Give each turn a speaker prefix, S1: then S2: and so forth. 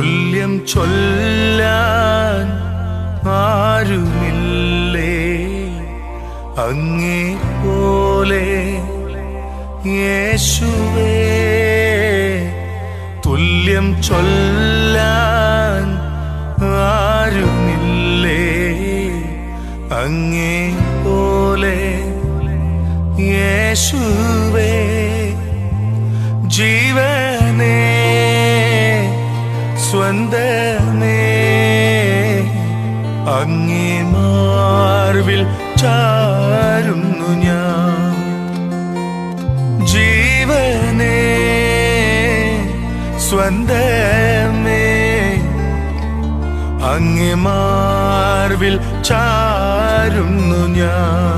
S1: തുല്യം ചൊല്ലാൻ ആരുമില്ലേ? അങ്ങേ പോലെ യേശുവേ തുല്യം ചൊല്ലാൻ ആരുമില്ലേ? അങ്ങേ പോലെ യേശുവേ ജീവനേ സ്വന്തമേ അങ്ങേ മാർവിൽ ചാരുന്നു ഞാൻ. ജീവനേ സ്വന്തമേ അങ്ങേ മാർവിൽ ചാരുന്നു ഞാൻ.